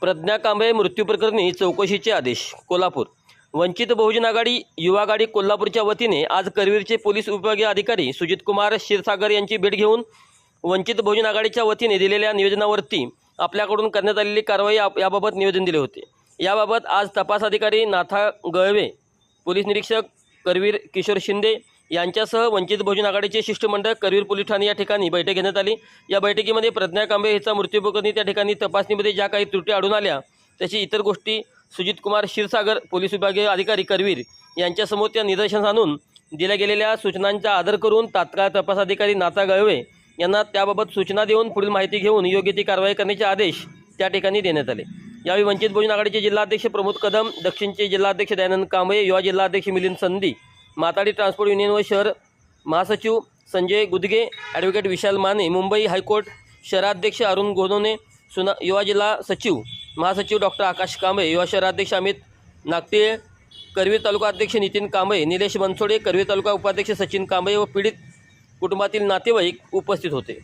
प्रज्ञा कांबळे मृत्यू प्रकरणी चौकशीचे आदेश कोल्हापूर. वंचित बहुजन आघाडी युवा आघाडी कोल्हापूरच्या वतीने आज करवीरचे पोलीस विभागीय अधिकारी सुजितकुमार क्षीरसागर यांची भेट घेऊन वंचित बहुजन आघाडीच्या वतीने दिलेल्या निवेदनावरती आपल्याकडून करण्यात आलेली कारवाई याबाबत निवेदन दिले होते. याबाबत आज तपास अधिकारी नाथा गळवे पोलीस निरीक्षक करवीर किशोर शिंदे यांच्यासह वंचित बहुजन आघाडीचे शिष्टमंडळ करवीर पोलीस ठाणे या ठिकाणी बैठक घेण्यात आली. या बैठकीमध्ये प्रज्ञा कांबळे हिचा मृत्यू प्रकरणी त्या ठिकाणी तपासणीमध्ये ज्या काही त्रुटी आढळून आल्या त्याची इतर गोष्टी सुजित कुमार क्षीरसागर पोलीस विभागीय अधिकारी करवीर यांच्यासमोर त्या निदर्शनास आणून दिल्या गेलेल्या सूचनांचा आदर करून तात्काळ तपास अधिकारी गळवे यांना त्याबाबत सूचना देऊन पुढील माहिती घेऊन योग्य ती कारवाई करण्याचे आदेश त्या ठिकाणी देण्यात आले. यावेळी वंचित बहुजन आघाडीचे जिल्हाध्यक्ष प्रमोद कदम दक्षिणचे जिल्हाध्यक्ष दयानंद कांबळे युवा जिल्हाध्यक्ष मिलिंद संधी माताडी ट्रान्सपोर्ट युनियन व शहर महासचिव Sanjay Gudge advocate Vishal Mane Mumbai high court शहराध्यक्ष अरुण गोदोने सुना युवा जिल्हा सचिव महासचिव डॉक्टर आकाश कांबळे युवा शहराध्यक्ष अमित नागटिळे करवीर तालुका अध्यक्ष नितीन कांबळे निलेश बनसोडे करवीर तालुका उपाध्यक्ष सचिन कांबळे व पीडित कुटुंबातील नातेवाईक उपस्थित होते.